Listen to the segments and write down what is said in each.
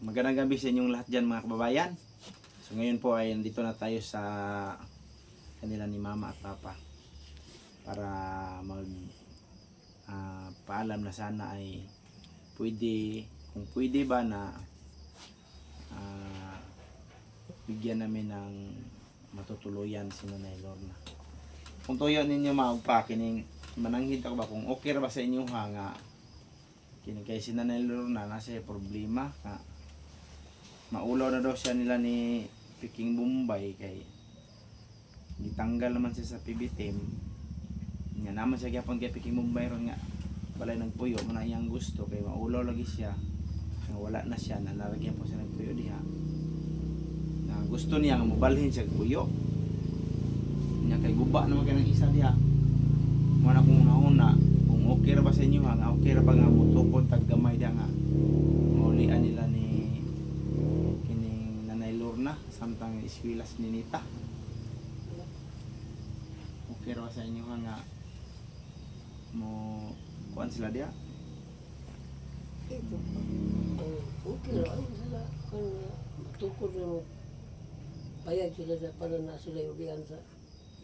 Magandang gabi sa inyong lahat dyan mga kababayan. So ngayon po ay nandito na tayo sa kanila ni mama at papa para mag ah, paalam na sana ay pwede kung pwede ba na ah, bigyan namin ng matutuluyan si Nanay Lorna. Kung tuyo ninyo maugpa kining mananghid ako ba kung okay ra ba sa inyo ha nga kini kay si Nanay Lorna nasa problema nga maulaw na daw siya nila ni Peking Bombay kay gitanggal naman siya sa PBTM nga naman siya gyapon kay Peking Bombay ron nga balay ng puyo mo na iyang gusto kay maulaw lagi siya. Nga wala na siya na nalagyan po siya ng puyo diha. Na gusto niya nga mobalhin siya puyo. Nya kay guba naman kay ng isa diha. Mo na kung nauna kung okay ra ba sa inyo ha nga okay ra ba nga mutukod tag gamay diha nga samtang eswilas ni Nita ba sa inyo nga mo kuan sila diha Ito okay lang sila. Kung matukod yung payag sila na para na sila yung ulian sa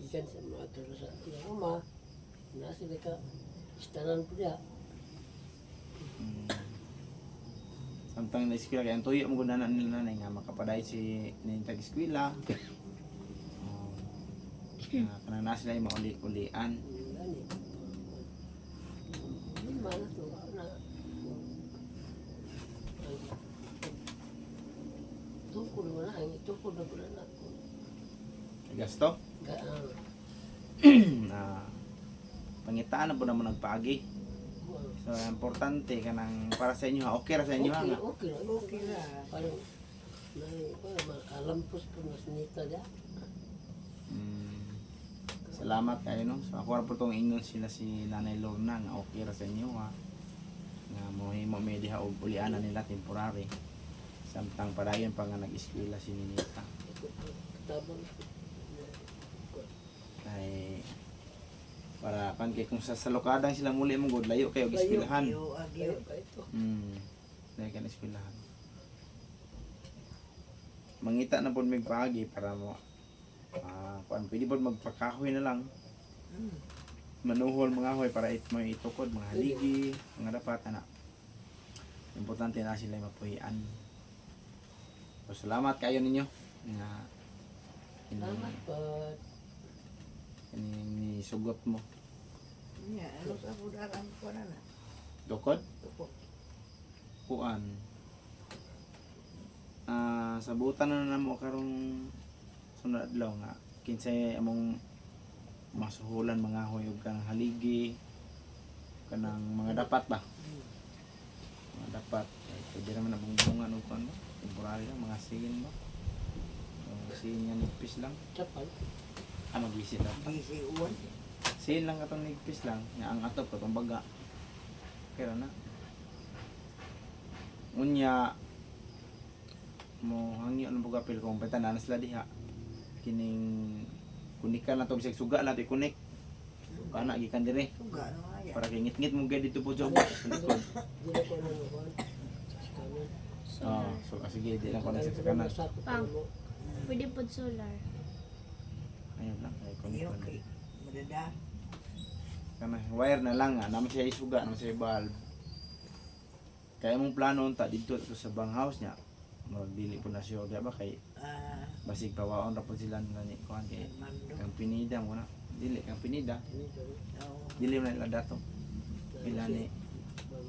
ikan sa mga turo sa ilang ama. Na sila ka istanan po niya. Mm. Samtang na eskwela kaya ang tuyo mo guna na nila nanay nga makapaday si nintag eskwela. Oh. Uh, kanang na sila yung mauli-ulian. Tukod mo na. Itukod na na ako. Gasto? Ga- ah, na pangitaan na po naman nagpagi. So importante kanang para sa inyo ha. Okay ra sa inyo ha Okay, nga. okay lang. Okay lang. Parang, may, parang makalampos po na sinita niya. Mm. Salamat kayo no. So ako ra po tong ingon sila si Nanay Lorna nga okay ra sa inyo ha. Nga mo himo may diha og ulianan nila temporary. Samtang padayon pa nga nag-eskwela si Ninita. Katabang. Kay para kan kay kung sa salukadang sila muli mong god layo kayo og eskwelahan. Kayo ka ito. Mm. Layo ka eskwelahan. Mangita na po may pagi para mo ah kuan pwede po magpakahoy na lang. Manuhol mga hoy para it mo itukod mga haligi, mga dapat ana. Importante na sila mapuhian. So, salamat kayo ninyo nga Salamat po. ini sugot mo. Nya, ano sa budaran ko na na. Tupo. kuan ah sabutan na namo karong sunod adlaw nga kinsay among masuhulan mga hoy ug kanang haligi kanang mga dapat ba mga dapat pwede naman na bungbungan ug kuan ba temporary lang mga singin ba so singin nga nigpis lang Kapal. ah mag-visit lang Busy uwan. Sin lang katong nigpis lang, nga ang atop katong baga. Kaya na. Unya mo hangyo ano buga pil kung petanan sila diha. Kining kunikan na to bisag suga lang ti kunik. Kana gikan dire aya. para kay ngit-ngit mo gid dito po job. na. Oh, so ah, sige di lang ko na sa kanan. Pang. Pwede po solar. Ayun lang kay kunik. Iyo kay madada. Kana wire na lang nga naman siya isuga naman siya bulb. Kaya mong plano unta dito to sa bang house niya. Magbili po na siya di ba? Kay Ah, basig pawaon ra po sila nila ni kuan kay kang pinida mo na dili kang pinida. Oo. dili man nila dato. Pila ni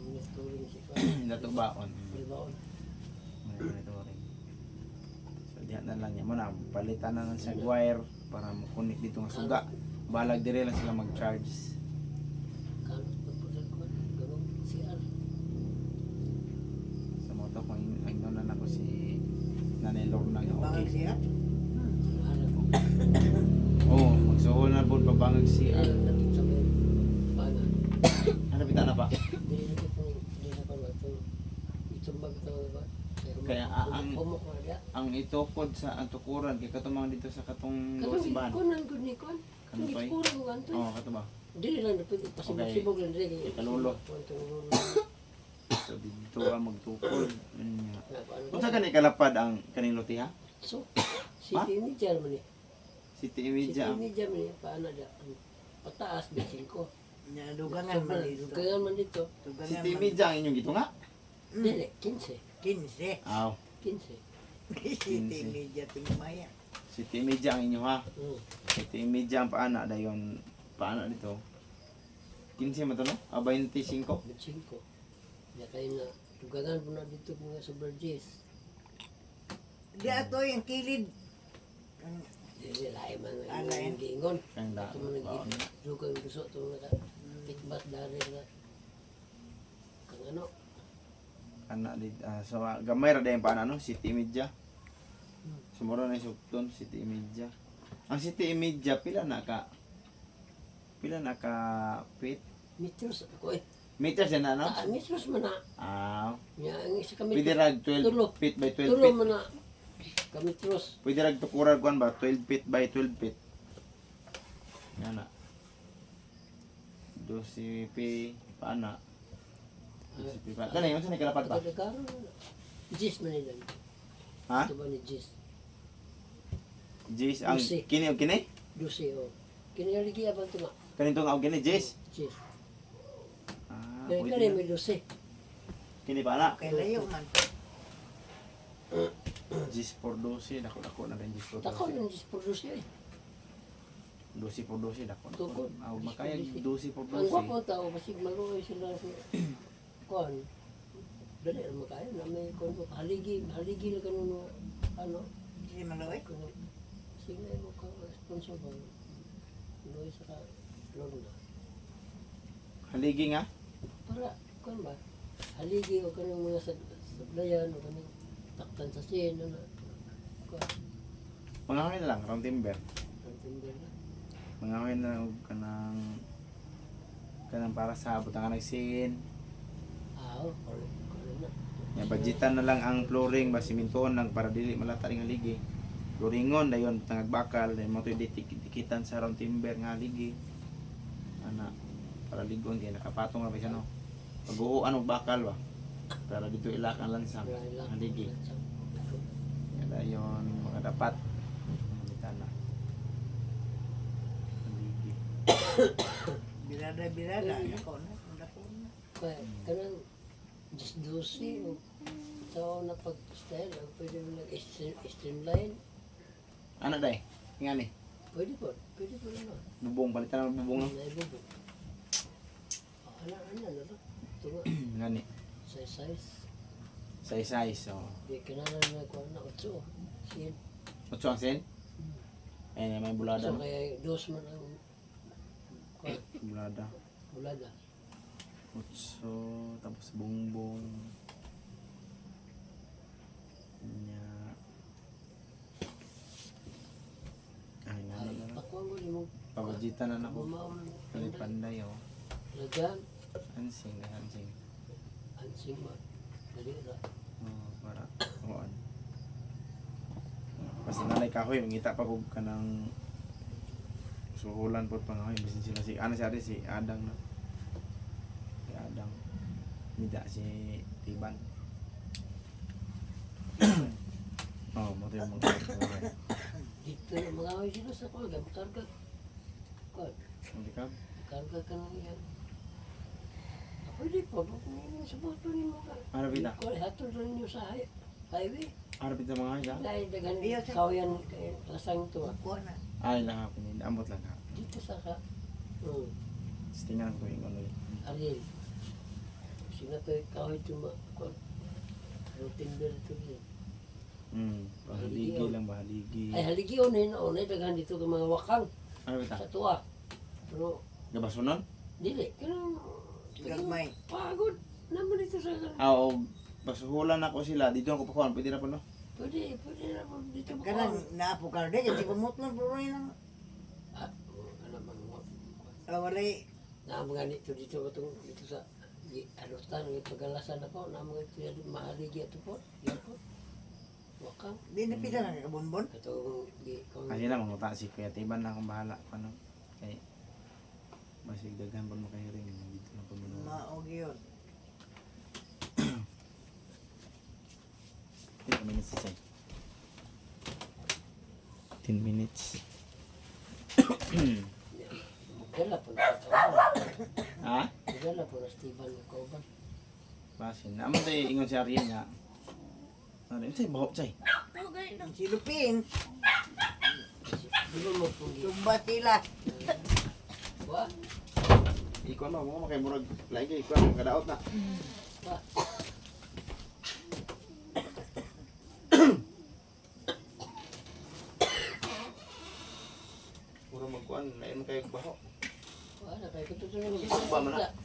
dato baon. So diha na lang niya. Mo na palitan na lang sa wire para makunik dito nga suga. Balag dire lang sila mag-charge Okay siya. Ko. oh magsuhol na po pabangag si Ay, natin sa may pana. ano pita na pa? Kaya, ah, ang- ang itukod sa antukuran kay katumang dito sa katong Kanang sibahan kunan ko ni Kwan. Kanang pay? Kurang ko kanto. oh kato ba Dili lang dapat pasibog-sibog lang dili. Ikalulo. So dito. Na, paano Unsa gani kalapad ang kaning lote ha? So, City ni Germany. City City Media. ni Germani, paano da? Ang Pataas, bisin ko. Nya dugangan man dito. Dugangan man dito. City. Media ang inyong gito nga. Mm. Dili, 15. 15. Aw, 15. City media tingmaya. City Media ang inyo ha. Hmm. City Media ang paana dayon paana dito. 15 man to no? Ah, 25. Bisin ko. Ya kayo na, dugangan po na dito mga sa Burgess. Di ato yung kilid. Ang Dili, lahi man ang lain. giingon. Kang da. Ito mo nag dugang gusto ito mo naka pitbat dari na. Kang ano, Ana di ah, so ah, gamay ra dayon paana no? City Media. Sumuro na yung sukton City Media. Ang City Media pila na ka pila na ka feet mitros ako eh. meters yan na no? Ah, mitros man na. Ah, Nya, ang isa kami. pwede rag 12 Tulo. feet by 12 Tulo feet. man na. Kamitros. Pwede rag tukurar kuan ba 12 feet by 12 feet. Yan na. 12 p paana. 12 p paana. Kani yung sa kalapad ba? Na. Jis man nila. Ha? Ito ba ni Jis? Jis ang kini og kini? Dusi o. Abang ito nga. Kanito nga og kini Jis. Jis. Ah, Kaya pwede kani na. may Dusi. Kini paana. kay layo man. Jis por 12 dako dako na rin Jis por Tako 12. ng Jis por Dusi eh. 12 por 12 dako. dako. Tukod. Aw 12 makaya por 12 por Ang 12. wapo tao kasi maluoy sila sa kuan. Dali ang makaya na may kuan ko. Haligi, haligi lang kanun nga, ano. Di malaway. Kuno. Sige mo ka sponsor ba? Luoy sa ka. Na. Haligi nga. para kuan ba haligi o kanang mga sa sablayan o kanang taktan sa sin kuan Mga hoy na lang round timber. ang timber na hoy na og kanang kanang para sa butang nagsin. aw or kuan na Ya budgetan na lang ang flooring ba simintoon lang para dili malata ring haligi. Flooringon dayon tangag bakal dayon mo dikitan sa round timber nga haligi. Ana para ligon kay nakapatong ra ba siya no. Pag-uhuan og bakal ba. Para dito ilakan lang sa haligi. Ya dayon mga dapat na. Haligi. Birada-birada. Dako na. Dako na. kaya kanang just dosi o tao na pag style o pwede mo nag streamline Ana day? Ngani? pwede po pwede po naman Bubong palitan ng bubong no. na ibubo ano ano ito nga Ngani. Size size Size size so. di kananan na kuan na otso sin Otso ang sen? Ayun, may bulada so kaya dos man ang kuan Bulada. bulada Otso, tapos bongbong. Nya. Ay, na na. ni mo Pabajitan na na ko. Mamaon Kali panday oh. Lagan, Hansing, na hansing. ansing ba? Dali ra. Oh, para kuan. Basta nanay kahoy, mangita pa kog kanang suhulan po pangahoy bisin sila si ano si Ari si Adang na. Si Adang. Mida si Tiban. oh, mo tayo mga kahoy. Dito na mga away sila sa kuwan. Gam karga. Kuwan. Hindi ka? Karga ka na yan. Pwede po. Kung ano sa boto ni mo ka. Ano bita? Kuwan, hatol na ninyo sa hi- highway. Ano bita mga ka? Dahil dagan kawayan lasang ito. ah. Na. Ay, lahapon yun. Amot lang ka. Dito sa ka. Hmm. Tingnan ko yung ano yun. Ariel. Sina to kaway ito ma. Kuwan. Routine bear ito din. Hmm, bahaligi lang, bahaligi. Ay haligi unay na unay daghan dito ka mga wakang Ano bita? sa tuwa. Pero Gabasunon? dili kanang Gagmay. pagod naman dito sa kanang Ah, o basuhulan ako sila. Dito ako pakuhan. Pwede na po, no? Pwede, pwede na po dito mo Kanang naapo ka rin. Kasi kumutlan po rin lang. Ah, ano man mo. Ah, walay. Na mga nito dito ko tong dito sa di ano tan ng pagalasan ako na mga ito yan mahaligi ato po. Yan po. Wakang. Di napisa lang kabunbon. Ito di kung Kasi na, manguta si Kuya Tiban na akong bahala. Ano? Kay, basig daghan pa mo kay ring. Dito na po minuwa. Maog yun. 10 minutes siya. 10 minutes. Dala po na sa ha? Dala po na Steven ng kauban. Basin. Naman tayo ingon si Ariel nga. Ano yun sa'yo? Bahok sa'yo. Oh, ganito. Silupin. Di ba mo po Tumba sila. Wa? Ikaw na, mga makay murag. Lagi, ikaw na, kadaot na. Wa? Murag magkuhan, lain mo kayo bahok. Wa na kay kututunan mo. Ba man na?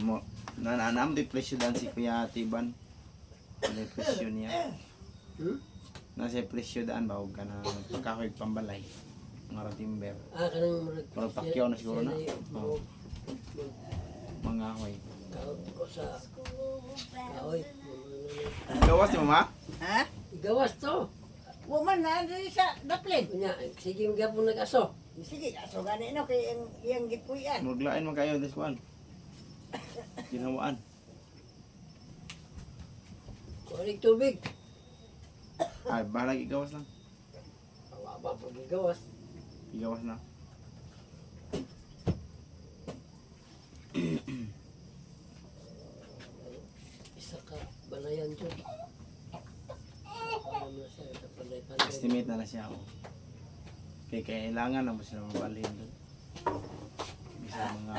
mo na nanam di presyo dan si Kuya Tiban. Presyo niya? Hmm? Nasa presyo daan ba ka na pagkahoy pambalay. Mga timber. Ah, kanang murag. Murag pakyaw na siguro na. Oo. Mga hoy. Ko sa kaoy. Gawas ni mama? Ha? Gawas to. Woman na diri sa daplin. Kunya, sige yung gapon nag-aso. Sige, aso gani no kay ang iyang gipuyan. Muglain mo kayo this one. Ginawaan. Kulik tubig. Ay, bahala igawas lang. Awa ba po gawas. Igawas na. Isa ka balayan to. Alam na siya panay-panay. Estimate na na siya. Oh. Kaya kailangan na mo sila mabalhin doon. Bisa mga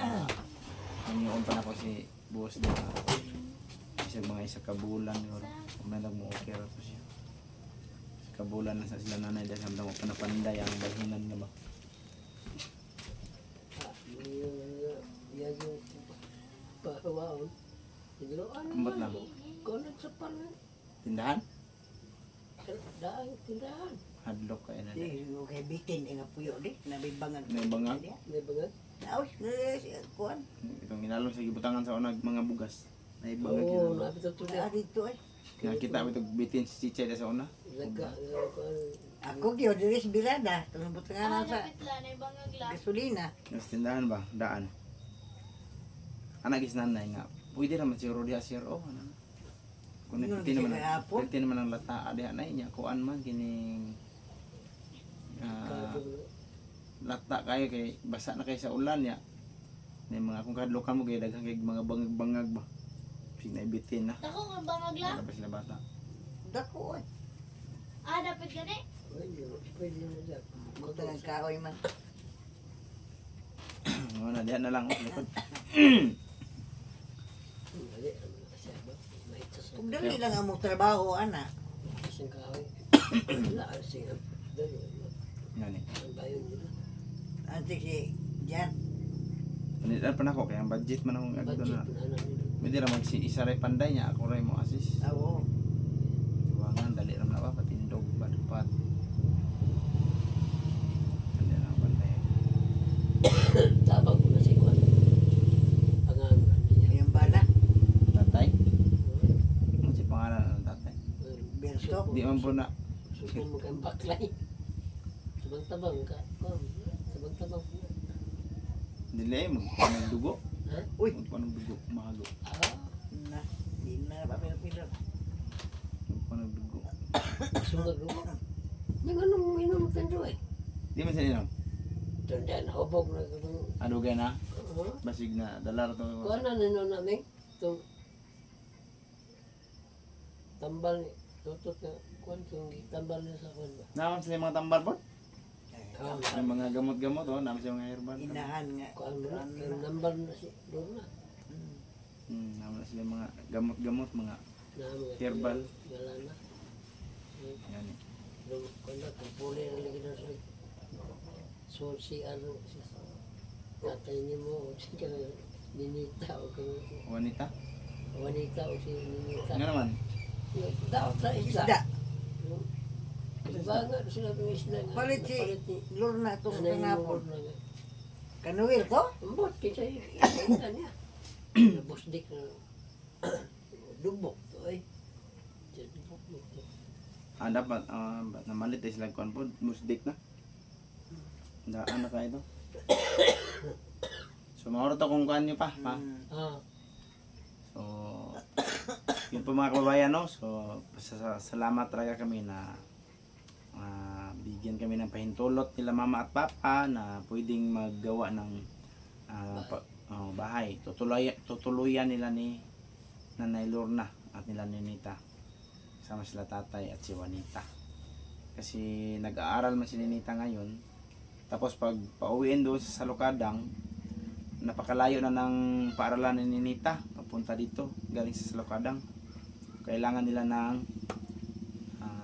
nangyuon pa na ko si boss na isa mga isa kabulan yun. Kung may nagmo-okay po siya. Kabulan na sa sila nanay dahil sa mga panapanday ang balhinan na ba. Kumbat lang. Kulit sa pan. Tindahan? Daan, tindahan. Hadlock kayo na. Di kay bitin nga puyo di nabibangan. May bangat. Naos kuan. Itong inalong sa gibutangan sa unag mga bugas. May bangag Oo, yun. napit ito Ah na. dito ay. Nakita mo itong bitin si Chicha sa una. Laga, Ako gyud diri sa birada. Tulubot nga Ah, na sa lapit lang. Gasolina. Yung tindahan ba? Daan. Anak is nanay nga. Pwede naman siguro diha sir. Oh, ano. Kung Yun, nagpiti naman, kahapon. nagpiti naman ang lata, adiha na niya. Kuan man, kining ah, lata kayo kay basa na kayo sa ulan ya. May mga kung kadlokan mo kay daghang kay mga bangag-bangag ba. Sig na ibitin na. Ako nga bangag lang. Wala pa sila bata. Dako ay. Ah, dapat gani. Pwede na dyan. Butangan kahoy man. Mga na diha na lang likod. Ano Kung dali lang ang mong trabaho ana. Isang kahoy. Wala, siya. Dali, ano. Ngani. Ang bayon nila. Antik si Jan. Panidan pa na ako kaya ang budget man akong agdo Budget na. na na nila. Pwede ra mag si isa ray panday niya ako ray mo assist. Oo. Tuwangan, dali ram na ba, patindog, badupat. Dali na panday. Tabang ko na si Kwan. Pangalan niya. Yung bala. Tatay? Ano si pangalan ng tatay? Berto. Di man po na. Suko mo kang baklay. Tabang-tabang ka. Kwan. Tabang-tabang ko. Dili, dugo. Ha? Uy. Magpuan ng dugo, mahalo. Ah, Na. Di na ba pero Magpuan ng dugo. Sumag mo. Yung ano mo inom ka eh. Di man sila inom. Tandaan, hubog na ka. Adugay na, Uh-huh. basig na, dalar to. Kuha na nino namin. Itong tambal ni tutot na kuan itong tambal niya sa kuan ba. Naman sila mga tambar po? Ah, Yung mga gamot-gamot, oh, naman sila yung mga herbal. Inahan nga. kuan mo na. Nambal na si doon na. Hmm, naman sila yung mga gamot-gamot, mga Na mga Herbal. Wala na. Yan. Doon kuan na kung puli na lagi na sa So si ano si tatay niya mo si kana ninita o kana Wanita? wanita o si ninita. Nga naman, Daw sa isda. Isda. Diba nga sila ng isda. Palit si Lorna ni kangapon. Na. Kanuwil to? Ambot, kita yung niya. Nabusdik na dubok to ay. Dubok mo to. Ah, dapat, ah, ba't namalit ay sila kuan po, musdik na. Daan na kayo to. So mauro to kung kuan niyo pa, pa. Mm. Ah, So yun po mga kababayan no. So sa- salamat talaga kami na ah, bigyan kami ng pahintulot nila mama at papa na pwedeng maggawa ng ah, pa- oh, bahay. Tutuloy tutuluyan nila ni Nanay Lorna at nila ni Nita. Kasama sila tatay at si Juanita. Kasi nag-aaral man si Ninita ngayon. Tapos pag pauwiin doon sa Salukadang, napakalayo na ng paaralan ni Ninita papunta dito galing sa Salukadang kailangan nila ng ah,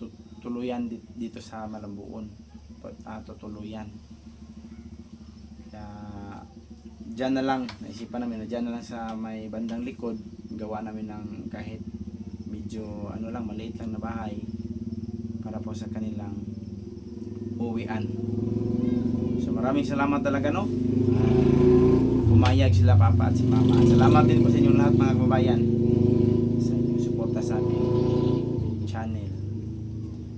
tu- tuluyan di- dito sa Malambuon ah, tutuluyan kaya dyan na lang naisipan namin na dyan na lang sa may bandang likod gawa namin ng kahit medyo ano lang maliit lang na bahay para po sa kanilang uwian so maraming salamat talaga no pumayag sila papa at si mama. At salamat din po sa inyong lahat mga kababayan sa inyong suporta sa aming channel.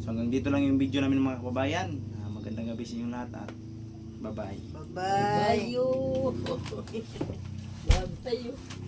So hanggang dito lang yung video namin mga kababayan. Ah, magandang gabi sa inyong lahat at bye bye. Bye-bye. bayo. Bayo.